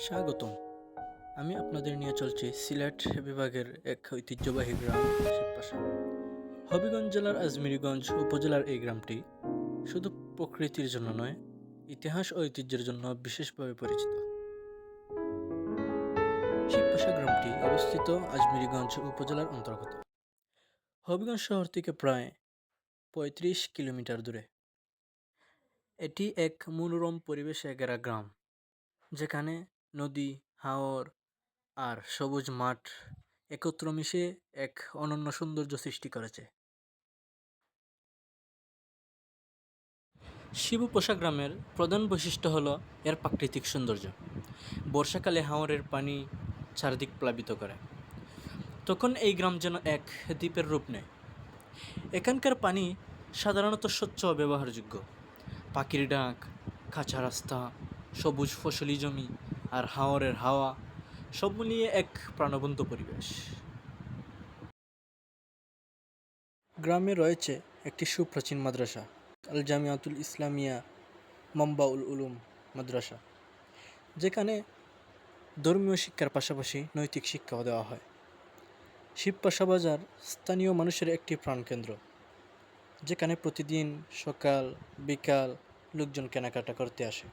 স্বাগতম। আমি আপনাদের নিয়ে চলছি সিলেট বিভাগের এক ঐতিহ্যবাহী গ্রাম, শিবপাশা। হবিগঞ্জ জেলার আজমিরিগঞ্জ উপজেলার এই গ্রামটি শুধু প্রকৃতির জন্য নয়, ইতিহাস ও ঐতিহ্যের জন্য বিশেষভাবে পরিচিত। শিবপাশা গ্রামটি অবস্থিত আজমিরিগঞ্জ উপজেলার অন্তর্গত। হবিগঞ্জ শহর থেকে প্রায় পঁয়ত্রিশ কিলোমিটার দূরে। এটি এক মনোরম পরিবেশে ঘেরা গ্রাম, যেখানে নদী, হাওর আর সবুজ মাঠ একত্র মিশে এক অনন্য সৌন্দর্য সৃষ্টি করেছে। শিবুপোষা গ্রামের প্রধান বৈশিষ্ট্য হল এর প্রাকৃতিক সৌন্দর্য। বর্ষাকালে হাওরের পানি চারদিক প্লাবিত করে। তখন এই গ্রাম যেন এক দ্বীপের রূপ নেয়। এখানকার পানি সাধারণত স্বচ্ছ ব্যবহারযোগ্য। পাখির ডাক, কাঁচা রাস্তা, সবুজ ফসলি জমি আর হাওরের হাওয়া, সব মিলিয়ে এক প্রাণবন্ত পরিবেশ। গ্রামে রয়েছে একটি সুপ্রাচীন মাদ্রাসা আল জামিয়াতুল ইসলামিয়া মম্বাউল উলুম মাদ্রাসা, যেখানে ধর্মীয় শিক্ষার পাশাপাশি নৈতিক শিক্ষাও দেওয়া হয়। শিবপাশা বাজার স্থানীয় মানুষের একটি প্রাণকেন্দ্র। যেখানে প্রতিদিন সকাল বিকাল লোকজন কেনাকাটা করতে আসে।